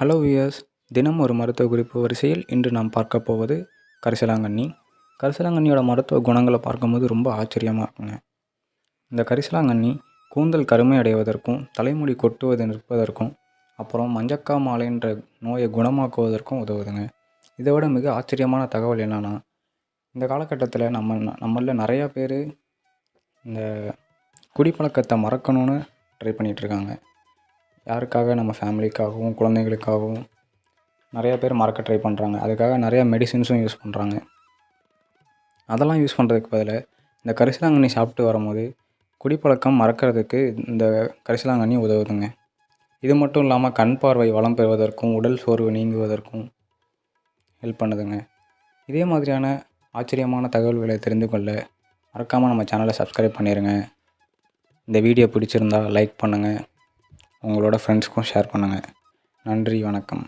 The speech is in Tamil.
ஹலோ வியர்ஸ் தினம் ஒரு மருத்துவ குறிப்பு வரிசையில் இன்று நாம் பார்க்க போவது கரிசலாங்கண்ணி. கரிசலாங்கண்ணியோட மருத்துவ குணங்களை பார்க்கும்போது ரொம்ப ஆச்சரியமாக இருக்குங்க. இந்த கரிசலாங்கண்ணி கூந்தல் கருமை அடைவதற்கும் தலைமுடி கொட்டுவது நிற்பதற்கும் அப்புறம் மஞ்சக்கா மாலைன்ற நோயை குணமாக்குவதற்கும் உதவுதுங்க. இதை விட மிக ஆச்சரியமான தகவல் என்னென்னா இந்த காலகட்டத்தில் நம்ம நம்மளில் நிறையா பேர் இந்த குடிப்பழக்கத்தை மறக்கணும்னு ட்ரை பண்ணிகிட்ருக்காங்க யாருக்காக? நம்ம ஃபேமிலிக்காகவும் குழந்தைகளுக்காகவும் நிறையா பேர் மறக்க ட்ரை பண்ணுறாங்க அதுக்காக நிறையா மெடிசின்ஸும் யூஸ் பண்ணுறாங்க அதெல்லாம் யூஸ் பண்ணுறதுக்கு பதிலாக இந்த கரிசலாங்கண்ணி சாப்பிட்டு வரும்போது குடிப்பழக்கம் மறக்கிறதுக்கு இந்த கரிசலாங்கண்ணி உதவுதுங்க. இது மட்டும் இல்லாமல் கண் பார்வை வளம் பெறுவதற்கும் உடல் சோர்வு நீங்குவதற்கும் ஹெல்ப் பண்ணுதுங்க. இதே மாதிரியான ஆச்சரியமான தகவல்களை தெரிந்து கொள்ள மறக்காமல் நம்ம சேனலை சப்ஸ்கிரைப் பண்ணிடுங்க இந்த வீடியோ பிடிச்சிருந்தா லைக் பண்ணுங்கள் உங்களோட ஃப்ரெண்ட்ஸ்க்கும் ஷேர் பண்ணுங்கள் நன்றி வணக்கம்.